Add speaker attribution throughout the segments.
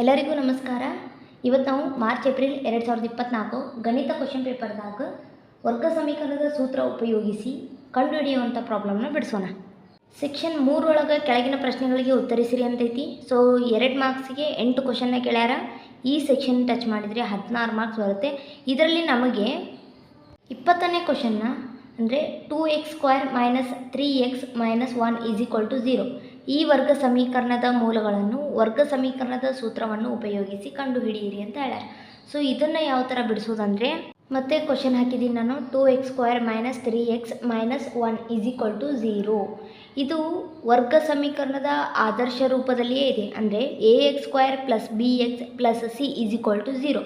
Speaker 1: ಎಲ್ಲರಿಗೂ ನಮಸ್ಕಾರ. ಇವತ್ತು ನಾವು ಮಾರ್ಚ್, ಏಪ್ರಿಲ್ ಎರಡು ಸಾವಿರದ ಇಪ್ಪತ್ತ್ನಾಲ್ಕು ಗಣಿತ ಕ್ವಶನ್ ಪೇಪರ್ದಾಗ ವರ್ಗ ಸಮೀಕರಣದ ಸೂತ್ರ ಉಪಯೋಗಿಸಿ ಕಂಡುಹಿಡಿಯುವಂಥ ಪ್ರಾಬ್ಲಮ್ನ ಬಿಡಿಸೋಣ. ಸೆಕ್ಷನ್ ಮೂರೊಳಗೆ ಕೆಳಗಿನ ಪ್ರಶ್ನೆಗಳಿಗೆ ಉತ್ತರಿಸಿರಿ ಅಂತೈತಿ. ಸೊ ಎರಡು ಮಾರ್ಕ್ಸಿಗೆ ಎಂಟು ಕ್ವಶನ್ನ ಕೇಳ್ಯಾರ. ಈ ಸೆಕ್ಷನ್ ಟಚ್ ಮಾಡಿದರೆ ಹದಿನಾರು ಮಾರ್ಕ್ಸ್ ಬರುತ್ತೆ. ಇದರಲ್ಲಿ ನಮಗೆ ಇಪ್ಪತ್ತನೇ ಕ್ವಶನ್ನ ಅಂದರೆ two x square minus three x minus one is equal to zero ಈ ವರ್ಗ ಸಮೀಕರಣದ ಮೂಲಗಳನ್ನು ವರ್ಗ ಸಮೀಕರಣದ ಸೂತ್ರವನ್ನು ಉಪಯೋಗಿಸಿ ಕಂಡುಹಿಡಿಯಿರಿ ಅಂತ ಹೇಳ್ಯಾರ. ಸೊ ಇದನ್ನು ಯಾವ ಥರ ಬಿಡಿಸೋದಂದರೆ, ಮತ್ತೆ ಕ್ವಶನ್ ಹಾಕಿದ್ದೀನಿ ನಾನು two x square minus three x minus one is equal to zero ಇದು ವರ್ಗ ಸಮೀಕರಣದ ಆದರ್ಶ ರೂಪದಲ್ಲಿಯೇ ಇದೆ. ಅಂದರೆ a x square plus b x plus c is equal to zero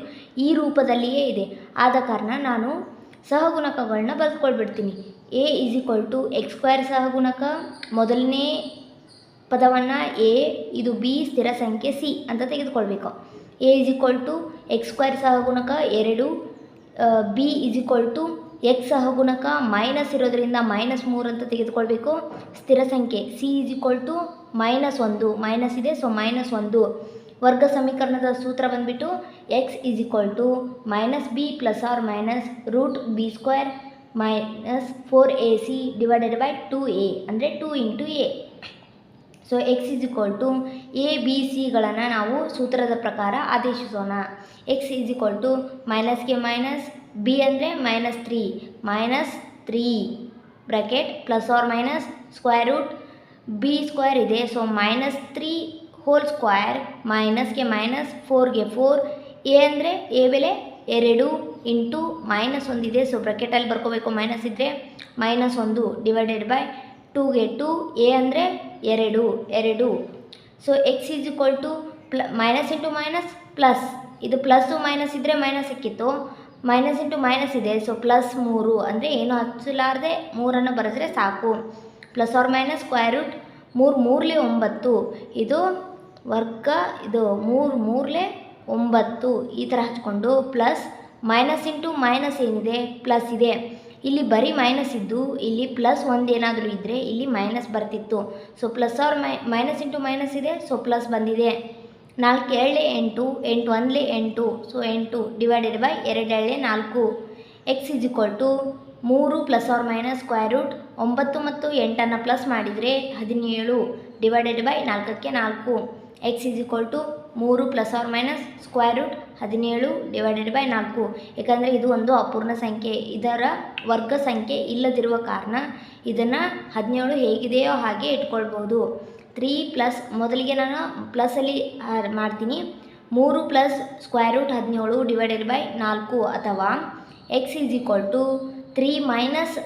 Speaker 1: ಈ ರೂಪದಲ್ಲಿಯೇ ಇದೆ. ಆದ ಕಾರಣ ನಾನು ಸಹಗುಣಕಗಳನ್ನ ಬರೆದುಕೊಳ್ಬಿಡ್ತೀನಿ a is equal to x square ಸಹಗುಣಕ, ಮೊದಲನೇ ಪದವನ್ನು ಎ ಇದು ಬಿ ಸ್ಥಿರ ಸಂಖ್ಯೆ ಸಿ ಅಂತ ತೆಗೆದುಕೊಳ್ಬೇಕು. A is equal to x square ಸಹಗುಣಕ ಎರಡು b is equal to x ಸಹಗುಣಕ minus ಇರೋದರಿಂದ ಮೈನಸ್ ಮೂರು ಅಂತ ತೆಗೆದುಕೊಳ್ಬೇಕು. ಸ್ಥಿರ ಸಂಖ್ಯೆ c is equal to minus ಒಂದು ಮೈನಸ್ ಇದೆ ಸೊ ಮೈನಸ್ ಒಂದು. ವರ್ಗ ಸಮೀಕರಣದ ಸೂತ್ರ ಬಂದುಬಿಟ್ಟು x is equal to minus b plus or minus root b square minus four a c divided by two a ಅಂದರೆ two into a so x is equal to a b ಸಿಗಳನ್ನು ನಾವು ಸೂತ್ರದ ಪ್ರಕಾರ ಆದೇಶಿಸೋಣ. ಎಕ್ಸ್ ಇಸ್ ಈಕ್ವಲ್ ಟು ಮೈನಸ್ಗೆ minus B ಅಂದರೆ minus three minus three bracket plus or minus square root b square ಇದೆ. So minus three whole square ಮೈನಸ್ಗೆ minus ಫೋರ್ಗೆ four A ಅಂದರೆ A ಬೆಲೆ ಎರಡು ಇಂಟು ಮೈನಸ್ ಒಂದಿದೆ. ಸೊ ಬ್ರಕೆಟಲ್ಲಿ ಬರ್ಕೋಬೇಕು. ಮೈನಸ್ ಇದ್ದರೆ ಮೈನಸ್ ಒಂದು ಡಿವೈಡೆಡ್ ಬೈ ಟೂಗೆ ಟು, ಎ ಅಂದರೆ ಎರಡು ಎರಡು. So x is equal to ಪ್ಲ minus into minus plus ಇದು ಪ್ಲಸ್ಸು ಮೈನಸ್ ಇದ್ದರೆ ಮೈನಸ್ ಸಿಕ್ಕಿತ್ತು. ಮೈನಸ್ ಇಂಟು ಮೈನಸ್ ಇದೆ. ಸೊ ಪ್ಲಸ್ ಮೂರು ಅಂದರೆ ಏನು ಹಚ್ಚಲಾರದೆ ಮೂರನ್ನು ಬರೆದ್ರೆ ಸಾಕು. Plus or minus square root ಮೂರು ಮೂರಲೆ ಒಂಬತ್ತು. ಇದು ವರ್ಗ, ಇದು ಮೂರು ಮೂರಲೆ ಒಂಬತ್ತು. ಈ ಥರ ಹಚ್ಕೊಂಡು ಪ್ಲಸ್ ಮೈನಸ್ ಇಂಟು ಮೈನಸ್ ಏನಿದೆ? ಪ್ಲಸ್ ಇದೆ. ಇಲ್ಲಿ ಬರೀ ಮೈನಸ್ ಇದ್ದು, ಇಲ್ಲಿ ಪ್ಲಸ್ ಒಂದೇನಾದರೂ ಇದ್ದರೆ ಇಲ್ಲಿ ಮೈನಸ್ ಬರ್ತಿತ್ತು. ಸೊ ಪ್ಲಸ್ ಆರ್ ಮೈ ಮೈನಸ್ ಇಂಟು ಮೈನಸ್ ಇದೆ ಸೊ ಪ್ಲಸ್ ಬಂದಿದೆ. ನಾಲ್ಕು ಏಳಲೆ ಎಂಟು ಎಂಟು ಒಂದಲೇ ಎಂಟು ಸೊ ಎಂಟು ಡಿವೈಡೆಡ್ ಬೈ ಎರಡು ಏಳಲೆ ನಾಲ್ಕು. ಎಕ್ಸ್ ಇಸ್ ಈಕ್ವಲ್ ಟು ಮೂರು plus or minus square root ಒಂಬತ್ತು ಮತ್ತು ಎಂಟನ್ನು ಪ್ಲಸ್ ಮಾಡಿದರೆ ಹದಿನೇಳು ಡಿವೈಡೆಡ್ ಬೈ ನಾಲ್ಕಕ್ಕೆ ನಾಲ್ಕು. ಎಕ್ಸ್ ಇಸ್ ಈಕ್ವಲ್ ಟು ಮೂರು plus or minus square root ಹದಿನೇಳು ಡಿವೈಡೆಡ್ ಬೈ ನಾಲ್ಕು. ಯಾಕಂದರೆ ಇದು ಒಂದು ಅಪೂರ್ಣ ಸಂಖ್ಯೆ. ಇದರ ವರ್ಗ ಸಂಖ್ಯೆ ಇಲ್ಲದಿರುವ ಕಾರಣ ಇದನ್ನು ಹದಿನೇಳು ಹೇಗಿದೆಯೋ ಹಾಗೆ ಇಟ್ಕೊಳ್ಬೋದು. ತ್ರೀ ಪ್ಲಸ್ ಮೊದಲಿಗೆ ನಾನು ಪ್ಲಸ್ಸಲ್ಲಿ ಮಾಡ್ತೀನಿ. ಮೂರು ಪ್ಲಸ್ ಸ್ಕ್ವೇರ್ ರೂಟ್ ಹದಿನೇಳು ಡಿವೈಡೆಡ್ ಬೈ ನಾಲ್ಕು ಅಥವಾ x is equal to three minus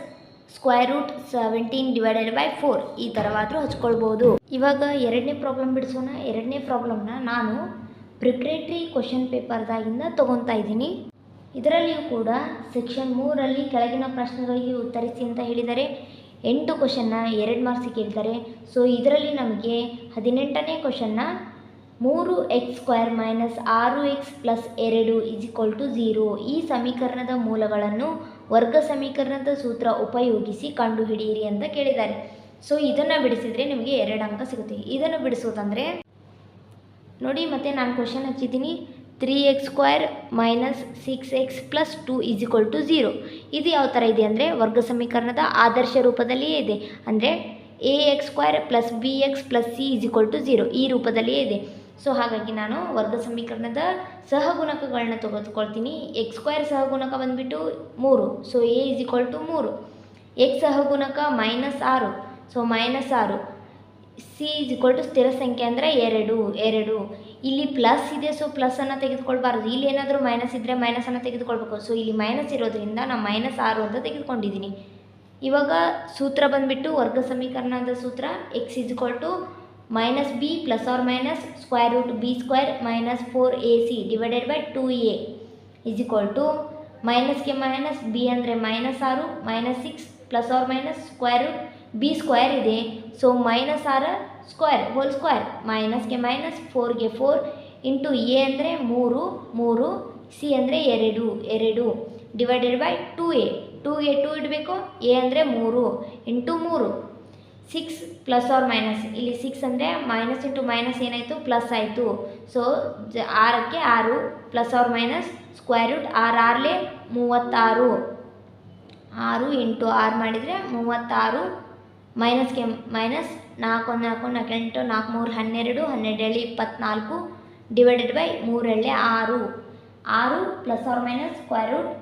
Speaker 1: square root seventeen divided by four ಈ ಥರವಾದರೂ ಹಚ್ಕೊಳ್ಬೋದು. ಇವಾಗ ಎರಡನೇ ಪ್ರಾಬ್ಲಮ್ ಬಿಡಿಸೋಣ. ಎರಡನೇ ಪ್ರಾಬ್ಲಮ್ನ ನಾನು ಪ್ರಿಪ್ರೇಟ್ರಿ ಕ್ವಶನ್ ಪೇಪರ್ದಾಗಿಂದ ತೊಗೊತಾ ಇದ್ದೀನಿ. ಇದರಲ್ಲಿಯೂ ಕೂಡ ಸೆಕ್ಷನ್ ಮೂರಲ್ಲಿ ಕೆಳಗಿನ ಪ್ರಶ್ನೆಗಳಿಗೆ ಉತ್ತರಿಸಿ ಅಂತ ಹೇಳಿದರೆ, ಎಂಟು ಕ್ವಶನ್ನ ಎರಡು ಮಾರ್ಕ್ಸಿಗೆ ಕೇಳ್ತಾರೆ. ಸೊ ಇದರಲ್ಲಿ ನಮಗೆ ಹದಿನೆಂಟನೇ ಕ್ವಶನ್ನ ಮೂರು ಎಕ್ಸ್ ಸ್ಕ್ವೇರ್ ಮೈನಸ್ ಆರು ಎಕ್ಸ್ ಪ್ಲಸ್ ಎರಡು ಟು ಝೀರೋ ಈ ಸಮೀಕರಣದ ಮೂಲಗಳನ್ನು ವರ್ಗ ಸಮೀಕರಣದ ಸೂತ್ರ ಉಪಯೋಗಿಸಿ ಕಂಡುಹಿಡಿಯಿರಿ ಅಂತ ಕೇಳಿದ್ದಾರೆ. ಸೊ ಇದನ್ನು ಬಿಡಿಸಿದರೆ ನಿಮಗೆ ಎರಡು ಅಂಕ ಸಿಗುತ್ತೆ. ಇದನ್ನು ಬಿಡಿಸೋದಂದರೆ, ನೋಡಿ, ಮತ್ತೆ ನಾನು question ಹಚ್ಚಿದ್ದೀನಿ. Three x square minus six x plus two is equal to zero ಇದು ಯಾವ ಥರ ಇದೆ ಅಂದರೆ, ವರ್ಗ ಸಮೀಕರಣದ ಆದರ್ಶ ರೂಪದಲ್ಲಿಯೇ ಇದೆ. ಅಂದರೆ a x square plus b x plus c is equal to zero ಈ ರೂಪದಲ್ಲಿಯೇ ಇದೆ. ಸೊ ಹಾಗಾಗಿ ನಾನು ವರ್ಗ ಸಮೀಕರಣದ ಸಹಗುಣಕಗಳನ್ನ ತೆಗೆದುಕೊಳ್ತೀನಿ. ಎಕ್ಸ್ ಸ್ಕ್ವೇರ್ ಸಹಗುಣಕ ಬಂದುಬಿಟ್ಟು ಮೂರು. So a is equal to ಮೂರು. ಎಕ್ಸ್ ಸಹಗುಣಕ ಮೈನಸ್ ಆರು. ಸೊ ಮೈನಸ್ ಆರು. ಸಿ ಇಸ್ ಈಕ್ವಲ್ ಟು ಸ್ಥಿರ ಸಂಖ್ಯೆ ಅಂದರೆ ಎರಡು ಎರಡು. ಇಲ್ಲಿ ಪ್ಲಸ್ ಇದೆ ಸೊ ಪ್ಲಸ್ಸನ್ನು ತೆಗೆದುಕೊಳ್ಬಾರ್ದು. ಇಲ್ಲಿ ಏನಾದರೂ ಮೈನಸ್ ಇದ್ದರೆ ಮೈನಸನ್ನು ತೆಗೆದುಕೊಳ್ಬೇಕು. ಸೊ ಇಲ್ಲಿ ಮೈನಸ್ ಇರೋದ್ರಿಂದ ನಾನು ಮೈನಸ್ ಆರು ಅಂತ ತೆಗೆದುಕೊಂಡಿದ್ದೀನಿ ಇವಾಗ ಸೂತ್ರ ಬಂದುಬಿಟ್ಟು ವರ್ಗ ಸಮೀಕರಣದ ಸೂತ್ರ x is equal to or minus square root b square minus four a c divided by two a is equal to ಮೈನಸ್ಗೆ ಮೈನಸ್ ಬಿ ಅಂದರೆ ಮೈನಸ್ ಆರು minus six plus or minus square b square ಇದೆ. So minus ಆರ square whole square ಮೈನಸ್ಗೆ minus ಫೋರ್ಗೆ four into a ಅಂದರೆ ಮೂರು ಮೂರು ಸಿ ಅಂದರೆ ಎರಡು ಎರಡು ಡಿವೈಡೆಡ್ ಬೈ ಟು ಎ ಟೂಗೆ ಟು ಇಡಬೇಕು ಎ ಅಂದರೆ ಮೂರು ಇಂಟು ಮೂರು. ಸಿಕ್ಸ್ ಪ್ಲಸ್ ಆರ್ ಮೈನಸ್ ಇಲ್ಲಿ ಸಿಕ್ಸ್ ಅಂದರೆ ಮೈನಸ್ ಇಂಟು ಮೈನಸ್ ಏನಾಯಿತು? ಪ್ಲಸ್ ಆಯಿತು. ಸೊ ಜ, ಆರಕ್ಕೆ ಆರು plus or minus square root ಆರು ಆರ್ಲೆ ಮೂವತ್ತಾರು. ಆರು ಇಂಟು ಆರು ಮಾಡಿದರೆ ಮೂವತ್ತಾರು ಮೈನಸ್ಗೆ ಮೈನಸ್ ನಾಲ್ಕು ಒಂದು ನಾಲ್ಕು ನಾಲ್ಕು ಎಂಟು ನಾಲ್ಕು, ಮೂರು, ಹನ್ನೆರಡು ಹನ್ನೆರಡು ಇಪ್ಪತ್ತ್ನಾಲ್ಕು ಡಿವೈಡೆಡ್ ಬೈ ಮೂರೆಳ್ಳೆ ಆರು. ಆರು plus or minus square root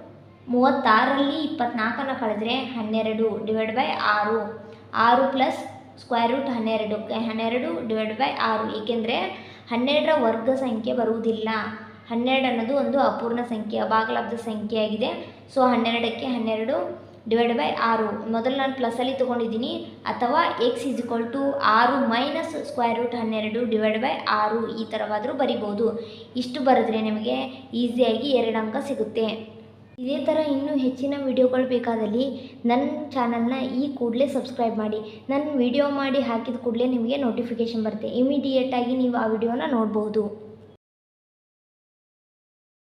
Speaker 1: ಮೂವತ್ತಾರರಲ್ಲಿ ಇಪ್ಪತ್ನಾಲ್ಕನ್ನು ಕಳೆದ್ರೆ ಹನ್ನೆರಡು ಡಿವೈಡ್ ಬೈ ಆರು. ಆರು ಪ್ಲಸ್ ಸ್ಕ್ವೇರ್ ರೂಟ್ ಹನ್ನೆರಡು ಹನ್ನೆರಡು ಡಿವೈಡ್ ಬೈ ಆರು. ಏಕೆಂದರೆ ಹನ್ನೆರಡರ ವರ್ಗ ಸಂಖ್ಯೆ ಬರುವುದಿಲ್ಲ. ಹನ್ನೆರಡು ಅನ್ನೋದು ಒಂದು ಅಪೂರ್ಣ ಸಂಖ್ಯೆ ಅಭಾಗಲಬ್ಧ ಸಂಖ್ಯೆಯಾಗಿದೆ ಸೊ ಹನ್ನೆರಡಕ್ಕೆ ಹನ್ನೆರಡು ಡಿವೈಡ್ ಬೈ ಆರು. ಮೊದಲು ನಾನು ಪ್ಲಸ್ಸಲ್ಲಿ ತೊಗೊಂಡಿದ್ದೀನಿ. ಅಥವಾ ಎಕ್ಸ್ ಇಸ್ ಇಕ್ವಲ್ ಟು ಆರು ಮೈನಸ್ ಸ್ಕ್ವೇರ್ ರೂಟ್ ಹನ್ನೆರಡು ಡಿವೈಡ್ ಬೈ ಆರು ಈ ಥರವಾದರೂ ಬರಿಬೋದು. ಇಷ್ಟು ಬರೆದ್ರೆ ನಿಮಗೆ ಈಸಿಯಾಗಿ ಎರಡು ಅಂಕ ಸಿಗುತ್ತೆ. ಇದೇ ಥರ ಇನ್ನೂ ಹೆಚ್ಚಿನ ವಿಡಿಯೋಗಳು ಬೇಕಾದಲ್ಲಿ ನನ್ನ ಚಾನಲ್ನ ಈ ಕೂಡಲೇ ಸಬ್ಸ್ಕ್ರೈಬ್ ಮಾಡಿ. ನನ್ನ ವಿಡಿಯೋ ಮಾಡಿ ಹಾಕಿದ ಕೂಡಲೇ ನಿಮಗೆ ನೋಟಿಫಿಕೇಷನ್ ಬರುತ್ತೆ. ಇಮಿಡಿಯೇಟಾಗಿ ನೀವು ಆ ವಿಡಿಯೋನ ನೋಡ್ಬೋದು.